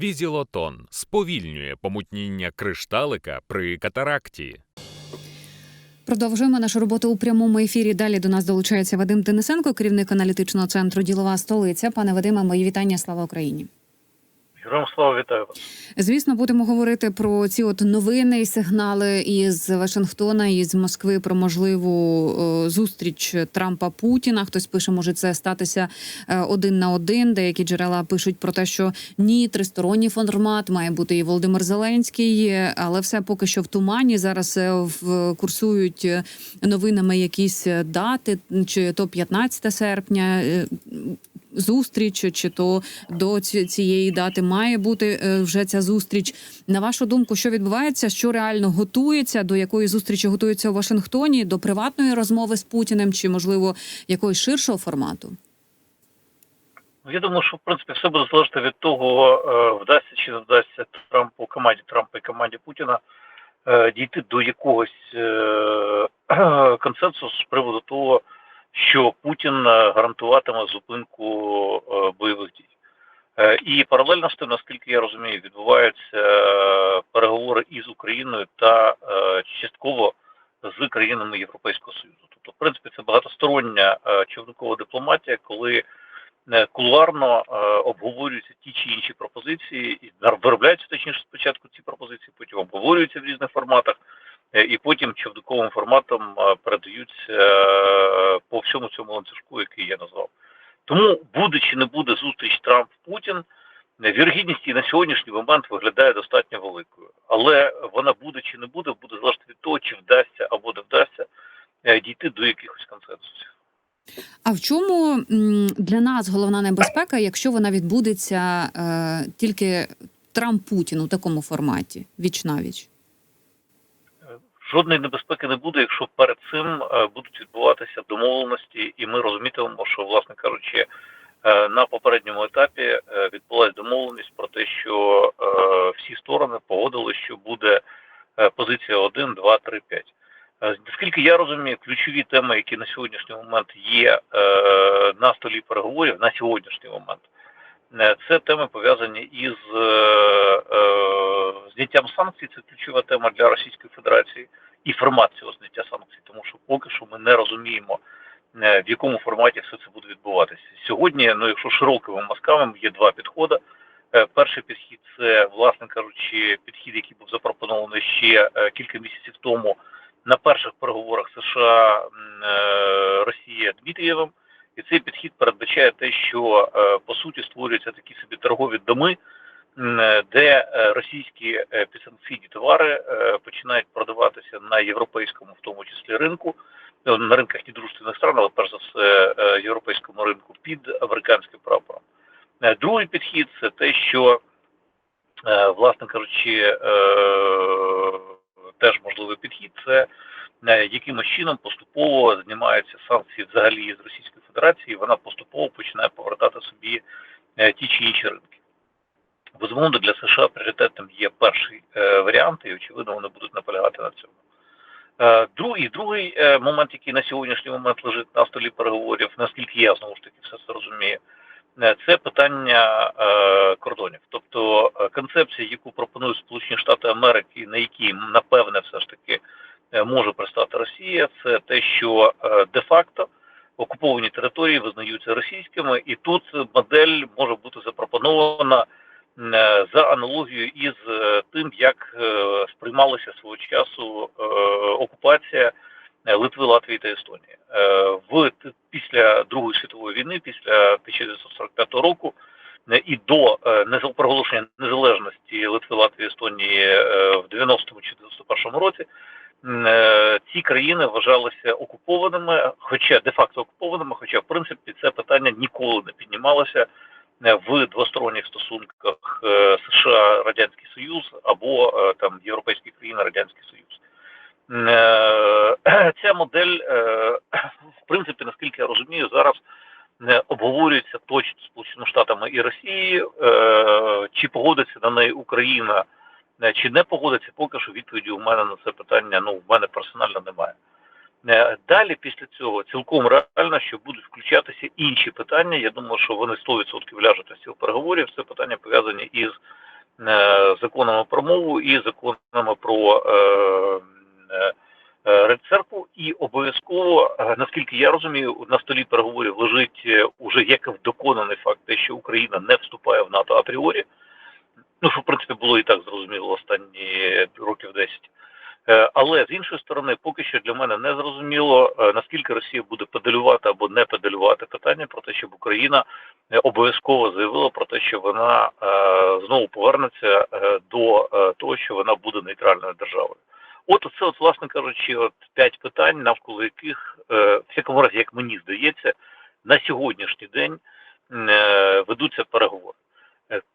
Візілотон сповільнює помутніння кришталика при катаракті. Продовжуємо нашу роботу у прямому ефірі. Далі до нас долучається Вадим Денисенко, керівник аналітичного центру Ділова столиця. Пане Вадиме, мої вітання. Слава Україні. Героям слава вітаю вас. Звісно, будемо говорити про ці от новини і сигнали із Вашингтона і з Москви про можливу е, зустріч Трампа Путіна. Хтось пише, може це статися е, один на один. Деякі джерела пишуть про те, що ні, тристоронній формат має бути і Володимир Зеленський, але все поки що в тумані. Зараз е, курсують новинами якісь дати, чи то 15 серпня. Зустріч, чи то до цієї дати має бути е, вже ця зустріч. На вашу думку, що відбувається, що реально готується, до якої зустрічі готується у Вашингтоні, до приватної розмови з Путіним, чи можливо якогось ширшого формату? Ну, Я думаю, що в принципі все буде залежати від того, е, вдасться чи не вдасться Трампу команді Трампа і команді Путіна е, дійти до якогось консенсусу з приводу того, що Путін е, гарантуватиме зупинку е, бойових дій. Е, І паралельно з тим, наскільки я розумію, відбуваються переговори із Україною та частково з країнами Європейського Союзу. Тобто, в принципі, це багатостороння човникова дипломатія, коли кулуарно обговорюються ті чи інші пропозиції, і виробляються точніше спочатку ці пропозиції, потім обговорюються в різних форматах, і потім човниковим форматом е, передаються е, по всьому цьому ланцюжку, який я назвав. Тому буде чи не буде зустріч Трамп-Путін, е, вірогідність на сьогоднішній момент виглядає достатньо великою. Але вона буде чи не буде, буде залежати від того, чи вдасться або не вдасться е, дійти до якихось консенсусів. А в чому для нас головна небезпека, якщо вона відбудеться е, тільки Трамп Путін у такому форматі, віч навіч? Жодної небезпеки не буде, якщо перед цим е, будуть відбуватися домовленості, і ми розумітимемо, що, власне кажучи, е, на попередньому етапі е, відбулася домовленість про те, що всі сторони погодили, що буде позиція 1, 2, 3, 5. Е, Наскільки я розумію, ключові теми, які на сьогоднішній момент є на столі переговорів на сьогоднішній момент, це теми пов'язані із е, е, зняттям санкцій. Це ключова тема для Російської Федерації і формат цього зняття санкцій, тому що поки що ми не розуміємо, е, в якому форматі все це буде відбуватися. Сьогодні, ну якщо широкими мазками, є два підходи. Е, Перший підхід це, власне кажучи, підхід, який був запропонований ще е, кілька місяців тому на перших переговорах США е, Росія Дмитрієвим. І цей підхід передбачає те, що е, по суті створюються такі собі торгові доми, де е, російські е, підсанкційні товари починають продаватися на європейському, в тому числі ринку, на ринках недружественних стран, але перш за все європейському ринку під американським прапором. Другий підхід це те, що, власне кажучи, теж можливий підхід, це якимось чином поступово знімаються санкції взагалі з Російської Федерації, вона поступово починає повертати собі е, ті чи інші ринки. Безумовно, для США пріоритетним є перший е, варіант, і очевидно, вони будуть наполягати на цьому. Е, другий, другий е, момент, який на сьогоднішній момент лежить на столі переговорів, наскільки я знову ж таки все це розумію, е, це питання е, кордонів. Тобто е, концепція, яку пропонують Сполучені Штати Америки, на якій напевне все ж таки е, може пристати Росія, це те, що е, де-факто окуповані території визнаються російськими, і тут модель може бути запропонована е, за аналогією із е, тим, як е, сприймалася свого часу е, окупація е, Литви, Латвії та Естонії. Е, В після Другої світової війни, після 1945 року. е, І до е, проголошення незалежності Литви, Латвії, Естонії е, в 90-му чи 91-му році е, ці країни вважалися окупованими, хоча де-факто окупованими, хоча в принципі це питання ніколи не піднімалося е, в двосторонніх стосунках е, США Радянський Союз або е, там європейські країни Радянський Союз. Е, Ця модель, е, в принципі, наскільки я розумію, зараз обговорюється точно Сполученими Штатами і Росією, е, чи погодиться на неї Україна, е, чи не погодиться, поки що відповіді у мене на це питання, ну, в мене персонально немає. Е, Далі після цього цілком реально, що будуть включатися інші питання. Я думаю, що вони 100% ляжуть на стіл переговорів. Це питання пов'язані із е, законами про мову і законами про е, е, е, І обов'язково, е, наскільки я розумію, на столі переговорів лежить е, уже як доконаний факт, те, що Україна не вступає в НАТО апріорі. Ну, що в принципі було і так зрозуміло останні років 10. Е, Але з іншої сторони, поки що для мене не зрозуміло, е, наскільки Росія буде педалювати або не педалювати питання про те, щоб Україна е, обов'язково заявила про те, що вона знову повернеться до того, що вона буде нейтральною державою. От це, от, власне кажучи, от п'ять питань, навколо яких, в всякому разі, як мені здається, на сьогоднішній день ведуться переговори.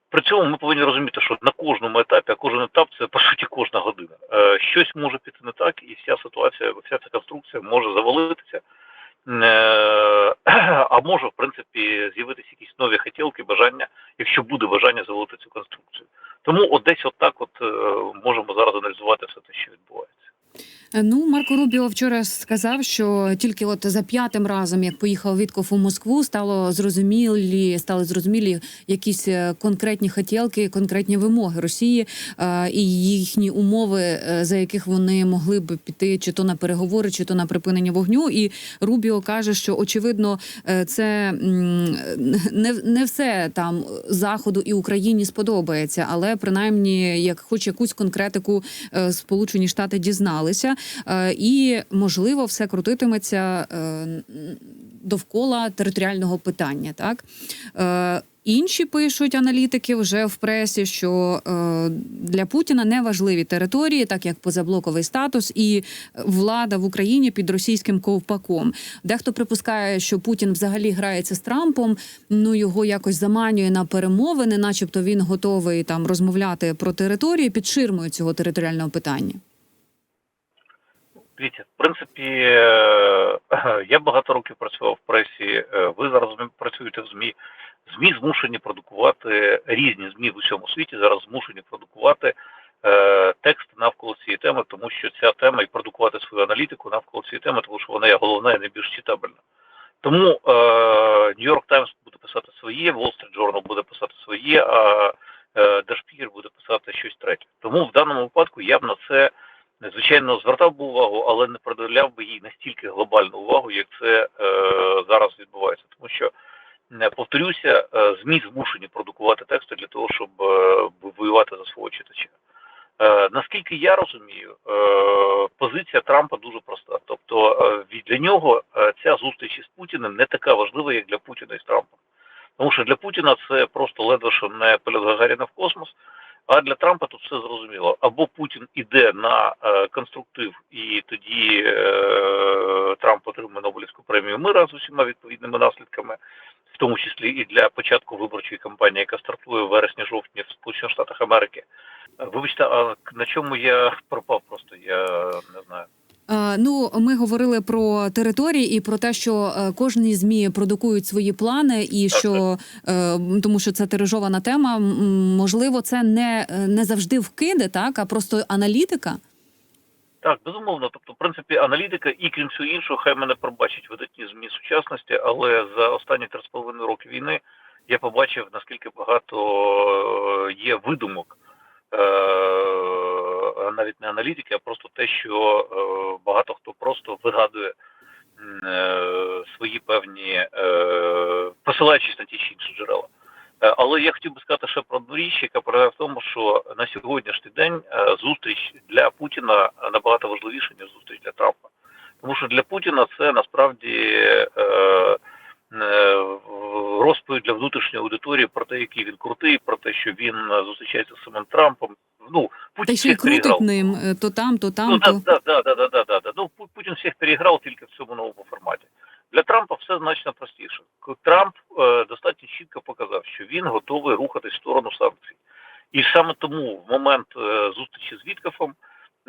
При цьому ми повинні розуміти, що на кожному етапі, а кожен етап це по суті кожна година. Е, Щось може піти не так, і вся ситуація, вся ця конструкція може завалитися. Е, А може, в принципі, з'явитися якісь нові хотілки, бажання, якщо буде бажання завалити цю конструкцію. Тому от десь от от е, можемо зараз аналізувати все те, що відбувається. Е, Ну, Марко Рубіо вчора сказав, що тільки от за п'ятим разом, як поїхав Вітков у Москву, стало зрозумілі, стали зрозумілі якісь е, конкретні хотілки, конкретні вимоги Росії е, і їхні умови, е, за яких вони могли б піти чи то на переговори, чи то на припинення вогню. І Рубіо каже, що очевидно, це не, не все там заходу і Україні сподобається, але принаймні, як хоч якусь конкретику Сполучені Штати дізналися, е, і можливо, все крутитиметься е, довкола територіального питання. Так Е, інші пишуть аналітики вже в пресі, що для Путіна не важливі території, так як позаблоковий статус і влада в Україні під російським ковпаком. Дехто припускає, що Путін взагалі грається з Трампом, ну його якось заманює на перемовини, начебто він готовий там розмовляти про території під ширмою цього територіального питання. Дивіться, в принципі, е, я багато років працював в пресі. е, Ви зараз працюєте в ЗМІ. ЗМІ змушені продукувати різні ЗМІ в усьому світі. Зараз змушені продукувати е, текст навколо цієї теми, тому що ця тема і продукувати свою аналітику навколо цієї теми, тому що вона є головна і найбільш читабельна. Тому е, New York Times буде писати своє, Wall Street Journal буде писати своє, а е, Spiegel буде писати щось третє. Тому в даному випадку я б на це звичайно звертав би увагу, але не приділяв би їй настільки глобальну увагу, як це е, зараз відбувається. Тому що е, повторюся, е, змі змушені продукувати тексти для того, щоб е, воювати за свого читача. Наскільки я розумію, позиція Трампа дуже проста. Тобто для нього ця зустріч із Путіним не така важлива, як для Путіна із Трампом. Тому що для Путіна це просто ледве що не політ Гагаріна в космос. А для Трампа тут все зрозуміло. Або Путін іде на е, конструктив, і тоді е, Трамп отримує Нобелівську премію мира з усіма відповідними наслідками, в тому числі і для початку виборчої кампанії, яка стартує в вересні-жовтні в Сполучених Штатах Америки. Вибачте, а на чому я пропав? Просто я не знаю. Е, Ну, ми говорили про території і про те, що е, кожні змі продукують свої плани, і що е, тому, що це тиражована тема. Можливо, це не, не завжди вкиди, так а просто аналітика. Так, безумовно. Тобто, в принципі, аналітика і крім всього іншого, хай мене пробачать видатні змі сучасності, але за останні 3,5 роки війни я побачив, наскільки багато є видумок, е, навіть не аналітики, а просто те, що е, багато хто просто вигадує е, свої певні, е, посилаючись на ті чи інші джерела. Е, Але я хотів би сказати ще про одну річ, яка полягає в тому, що на сьогоднішній день е, зустріч для Путіна набагато важливіша, ніж зустріч для Трампа. Тому що для Путіна це насправді е, е, розповідь для внутрішньої аудиторії про те, який він крутий, про те, що він е, зустрічається з самим Трампом. Ну, Путін Та ще всіх переіграв. крутить ним е, то там, то там, Ну, то да, да, да, да, да, да, да. Ну, Пу- Путін всіх переіграв тільки в цьому новому форматі. Для Трампа все значно простіше. К- Трамп е, достатньо чітко показав, що він готовий рухатись в сторону санкцій. І саме тому в момент е, зустрічі з Віткафом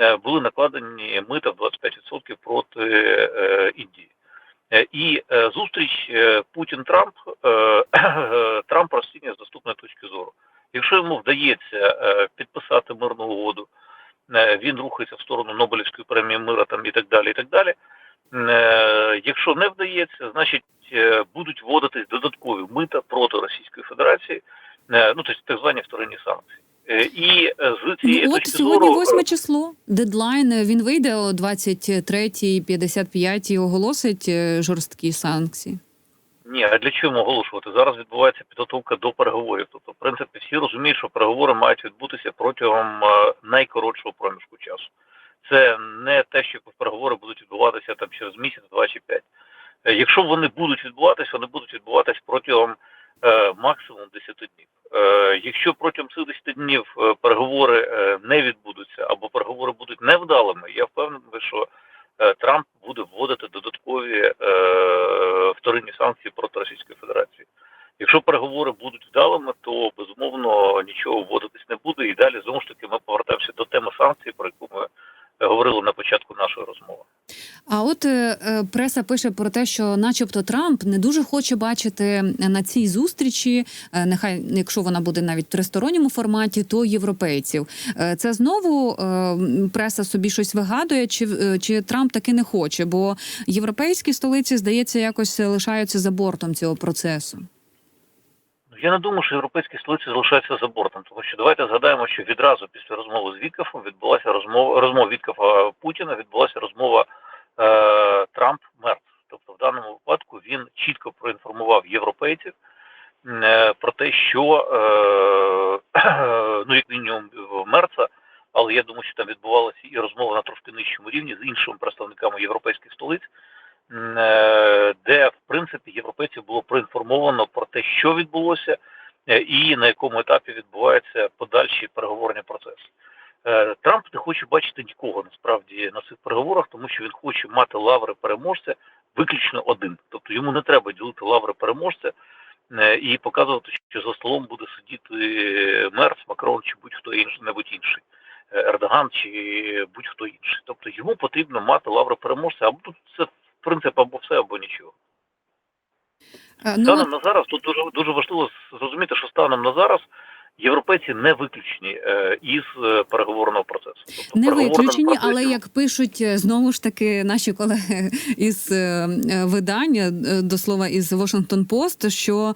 е, були накладені мита в 25% проти е, Індії. Е, І е, зустріч е, Путін-Трамп е, Трамп розцінює з наступної точки зору. Якщо йому вдається е, підписати мирну угоду, е, він рухається в сторону Нобелівської премії мира там і так далі. і так далі. Е, Якщо не вдається, значить будуть вводитись додаткові мита проти Російської Федерації, ну тобто так звані вторинні санкції. І з цієї Ну, от точки сьогодні зору, 8 число. Дедлайн він вийде о 23.55 і оголосить жорсткі санкції. Ні, а для чого оголошувати? Зараз відбувається підготовка до переговорів. Тобто, в принципі, всі розуміють, що переговори мають відбутися протягом е, найкоротшого проміжку часу. Це не те, що переговори будуть відбуватися там через місяць, два чи п'ять. Е, Якщо вони будуть відбуватися, вони будуть відбуватися протягом е, максимум 10 днів. Е, якщо протягом цих 10 днів е, переговори не відбудуться або переговори будуть невдалими, я впевнений, що Трамп буде вводити додаткові санкції проти Російської Федерації. Якщо переговори будуть вдалими, то безумовно нічого вводитись не буде. І далі знову ж таки ми повертаємося до теми санкцій, про яку ми е, говорили на початку нашої розмови. А от е, е, преса пише про те, що, начебто, Трамп не дуже хоче бачити на цій зустрічі, е, нехай якщо вона буде навіть в тристоронньому форматі, то європейців. Е, Це знову е, преса собі щось вигадує, чи, е, чи Трамп таки не хоче? Бо європейські столиці, здається, якось лишаються за бортом цього процесу. Ну, Я не думаю, що європейські столиці залишаються за бортом, тому що давайте згадаємо, що відразу після розмови з Віткафом відбулася розмова розмова Віткафа Путіна, відбулася розмова е, Трамп Мерц. Тобто, в даному випадку він чітко проінформував європейців е, про те, що е, ну як мінімум Мерца, але я думаю, що там відбувалася і розмова на трошки нижчому рівні з іншими представниками європейських столиць. е, Де в принципі європейців було проінформовано про те, що відбулося, е, і на якому етапі відбувається подальший переговорний процес. Е, Трамп не хоче бачити нікого насправді на цих переговорах, тому що він хоче мати лаври переможця виключно один. Тобто йому не треба ділити лаври переможця е, і показувати, що за столом буде сидіти Мерц, Макрон чи будь-хто інший, небудь інший. е, Ердоган чи будь-хто інший. Тобто йому потрібно мати лаври переможця, або тут це в принципі або все, або нічого. Ну, Станом на зараз тут дуже дуже важливо зрозуміти, що станом на зараз європейці не виключені е, із е, переговорного процесу. Тобто Не виключені, процесі- але як пишуть е, знову ж таки наші колеги із видання до слова із Washington Post, що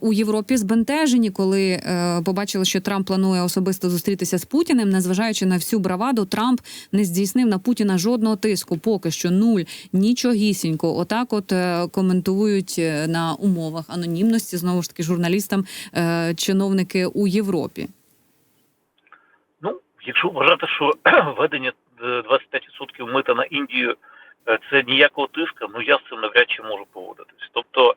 у Європі збентежені, коли побачили, що Трамп планує особисто зустрітися з Путіним, незважаючи на всю браваду, Трамп не здійснив на Путіна жодного тиску. Поки що нуль, нічогісінько. Отак, от коментують на умовах анонімності знову ж таки журналістам чиновники у Європі. Ну, якщо вважати, що введення е, 25% мита на Індію е, це ніякого тиска, ну я з цим навряд чи можу поводитись. Тобто,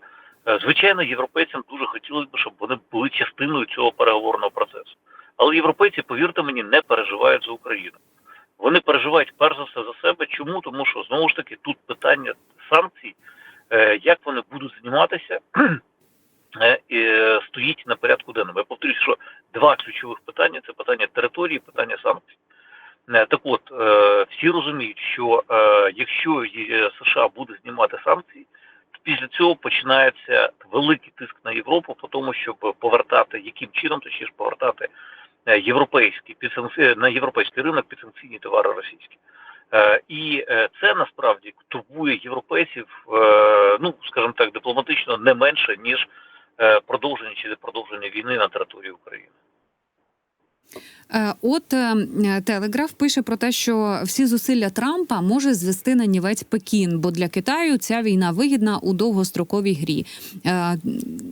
е, звичайно, європейцям дуже хотілося б, щоб вони були частиною цього переговорного процесу. Але європейці, повірте мені, не переживають за Україну. Вони переживають перш за все за себе. Чому? Тому що знову ж таки тут питання санкцій, е, як вони будуть зніматися, е, е, стоїть на порядку денному. Я повторюю, що два ключових питання це питання території, питання санкцій. Е, Так от, е, всі розуміють, що е, якщо е, США буде знімати санкції, то після цього починається великий тиск на Європу по тому, щоб повертати яким чином, точніше повертати е, європейські на європейський ринок підсанкційні товари російські. Е, І е, це насправді турбує європейців, е, ну скажімо так, дипломатично не менше ніж е, продовження чи продовження війни на території України. Е, От е, Телеграф пише про те, що всі зусилля Трампа може звести на нівець Пекін, бо для Китаю ця війна вигідна у довгостроковій грі. Е,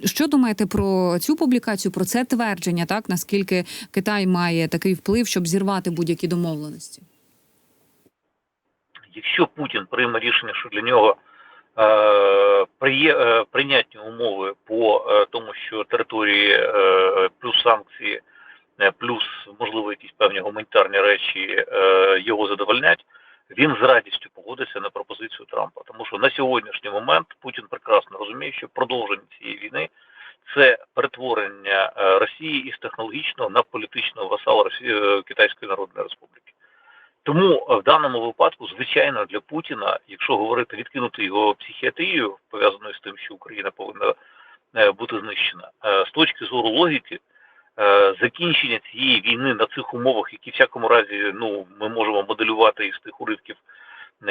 Що думаєте про цю публікацію, про це твердження? Так наскільки Китай має такий вплив, щоб зірвати будь-які домовленості? якщо Путін прийме рішення, що для нього е, приє, е, прийнятні умови по е, тому, що території плюс санкції, плюс можливо якісь певні гуманітарні речі його задовольнять, він з радістю погодиться на пропозицію Трампа. Тому що на сьогоднішній момент Путін прекрасно розуміє, що продовження цієї війни це перетворення Росії із технологічного на політичного васала Росії, Китайської Народної Республіки. Тому е, в даному випадку, звичайно, для Путіна, якщо говорити відкинути його психіатрію, пов'язану з тим, що Україна повинна е, бути знищена, е, з точки зору логіки, закінчення цієї війни на цих умовах, які в всякому разі ну ми можемо моделювати із тих уривків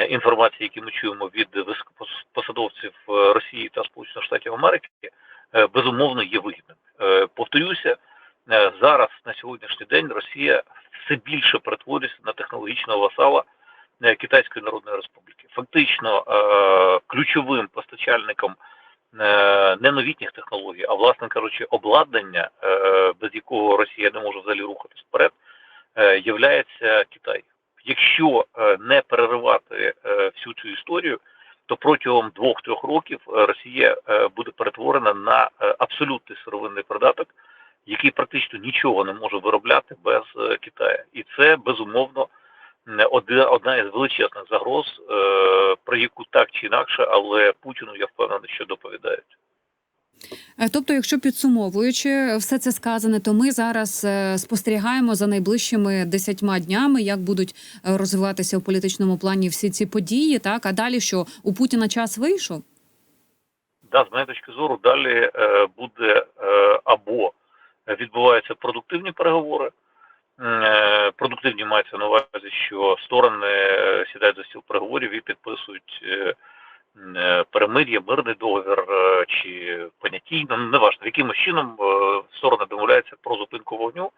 інформації, які ми чуємо від високопосадовців Росії та Сполучених Штатів Америки, безумовно є вигідним. Повторюся, Зараз на сьогоднішній день Росія все більше перетворюється на технологічного васала е, Китайської Народної Республіки. Фактично е, ключовим постачальником е, не новітніх технологій, а власне кажучи, обладнання, е, без якого Росія не може взагалі рухатись вперед, е, являється Китай. Якщо е, не переривати е, всю цю історію, то протягом двох-трьох років е, Росія е, буде перетворена на е, абсолютний сировинний придаток, який практично нічого не може виробляти без е, Китаю. І це безумовно одна, із величезних загроз, е, про яку так чи інакше, але Путіну я впевнений, що доповідають. Е, Тобто, якщо підсумовуючи все це сказане, то ми зараз спостерігаємо за найближчими десятьма днями, як будуть розвиватися в політичному плані всі ці події. Так а далі що у Путіна час вийшов? Да, з моєї точки зору, далі буде або відбуваються продуктивні переговори. Е, продуктивні мається на увазі, що сторони е, сідають за стіл переговорів і підписують е, перемир'я, мирний договір чи понятійно, ну, неважно, якимось чином сторони домовляються про зупинку вогню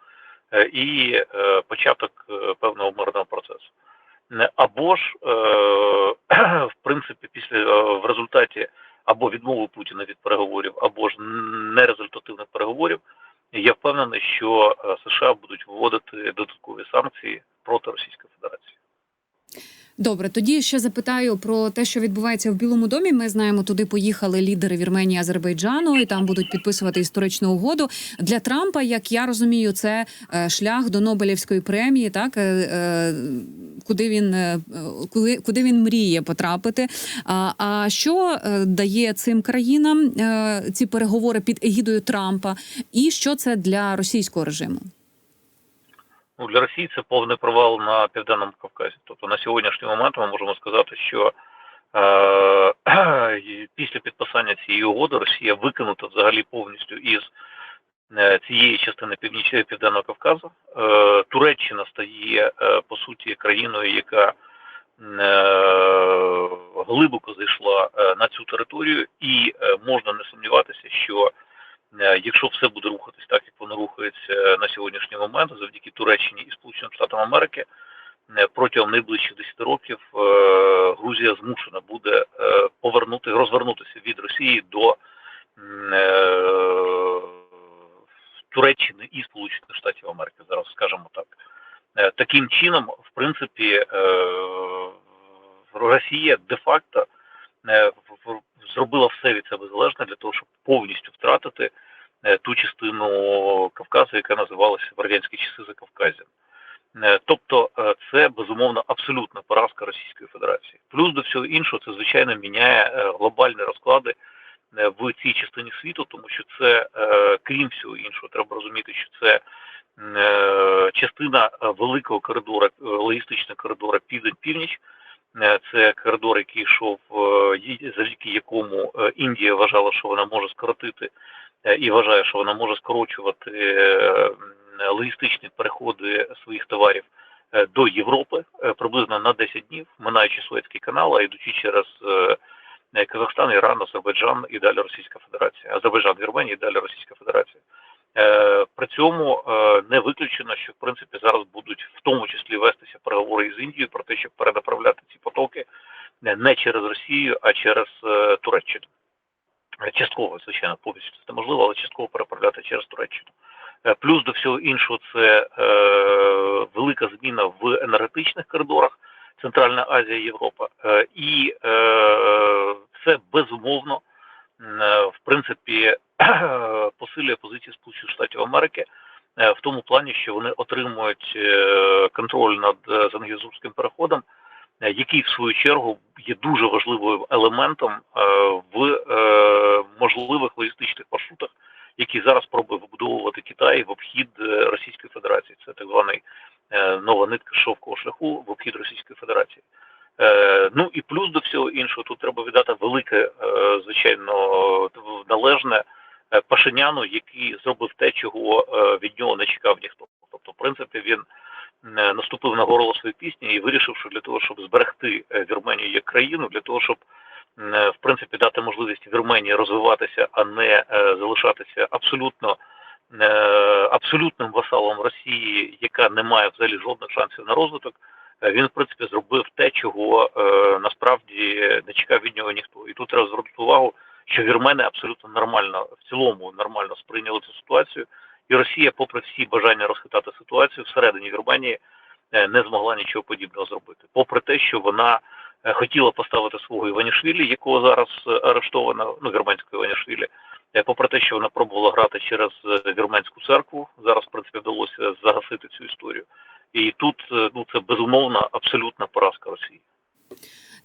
і початок певного мирного процесу. Або ж, в принципі, після в результаті або відмови Путіна від переговорів, або ж нерезультативних переговорів, я впевнений, що е, США будуть вводити додаткові санкції проти Російської Федерації. Добре, тоді ще запитаю про те, що відбувається в Білому домі. Ми знаємо, туди поїхали лідери Вірменії Азербайджану, і там будуть підписувати історичну угоду для Трампа. Як я розумію, це е, шлях до Нобелівської премії, так е, е, куди він куди, куди він мріє потрапити. А, що дає цим країнам ці переговори під егідою Трампа, і що це для російського режиму? Ну, для Росії це повний провал на південному Кавказі. Тобто на сьогоднішній момент ми можемо сказати, що е, після підписання цієї угоди Росія викинута взагалі повністю із е, цієї частини північної південного Кавказу. Е, Туреччина стає е, по суті країною, яка е, глибоко зайшла е, на цю територію, і можна не сумніватися, що Якщо все буде рухатись так, як воно рухається на сьогоднішній момент, завдяки Туреччині і Сполученим Штатам Америки, е, протягом найближчих 10 років е, Грузія змушена буде е, повернути, розвернутися від Росії до е, Туреччини і Сполучених Штатів Америки. Зараз скажемо так. Е, Таким чином, в принципі, е, Росія де-факто е, зробила все від себе залежне для того, щоб повністю втратити е, ту частину Кавказу, яка називалася в радянські часи Закавказя. Е, Тобто е, це безумовно абсолютна поразка Російської Федерації. Плюс до всього іншого, це звичайно міняє е, глобальні розклади е, в цій частині світу, тому що це, е, крім всього іншого, треба розуміти, що це е, частина е, великого коридора, е, логістичного коридора південь-північ. Е, Це коридор, який йшов, е, завдяки якому е, Індія вважала, що вона може скоротити і вважає, що вона може скорочувати логістичні переходи своїх товарів до Європи приблизно на 10 днів, минаючи Суецький канал, а йдучи через Казахстан, Іран, Азербайджан і далі Російська Федерація, Азербайджан, Вірменія і далі Російська Федерація. Е, При цьому е, не виключено, що в принципі зараз будуть в тому числі вестися переговори із Індією про те, щоб перенаправляти ці потоки не- через Росію, а через е, Туреччину. Частково, звичайно, повністю це неможливо, але частково переправляти через Туреччину. Плюс до всього іншого, це велика зміна в енергетичних коридорах Центральна Азія, Європа. І це безумовно, в принципі, посилює позиції Сполучених Штатів Америки е, в тому плані, що вони отримують е, контроль над е, Зангезурським переходом, е, який в свою чергу є дуже важливим елементом е, в е, можливих логістичних маршрутах, які зараз пробує вибудовувати Китай в обхід е, Російської Федерації. Це так званий е, нова нитка шовкового шляху в обхід Російської Федерації. Е, ну і плюс до всього іншого, тут треба віддати велике, е, звичайно, належне е, Пашиняну, який зробив те, чого від нього не чекав ніхто. Тобто, в принципі, він наступив на горло своєї пісні і вирішив, що для того, щоб зберегти Вірменію як країну, для того, щоб в принципі дати можливість Вірменії розвиватися, а не залишатися абсолютно абсолютним васалом Росії, яка не має взагалі жодних шансів на розвиток, він в принципі зробив те, чого е, насправді не чекав від нього ніхто. І тут треба звернути увагу, що вірмени абсолютно нормально в цілому нормально сприйняли цю ситуацію, і Росія, попри всі бажання розхитати ситуацію всередині Вірменії, е, не змогла нічого подібного зробити. Попри те, що вона е, хотіла поставити свого Іванішвілі, якого зараз е, арештовано, ну вірменського Іванішвілі. Е, Попри те, що вона пробувала грати через е, вірменську церкву, зараз в принципі вдалося загасити цю історію. І тут е, ну це безумовна абсолютна поразка Росії.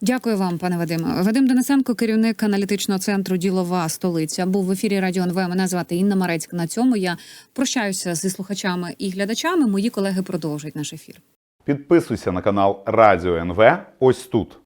Дякую вам, пане Вадиме. Вадим Денисенко, керівник аналітичного центру Ділова столиця, був в ефірі Радіо НВ. Мене звати Інна Марецька. На цьому я прощаюся зі слухачами і глядачами. Мої колеги продовжать наш ефір. Підписуйся на канал Радіо НВ ось тут.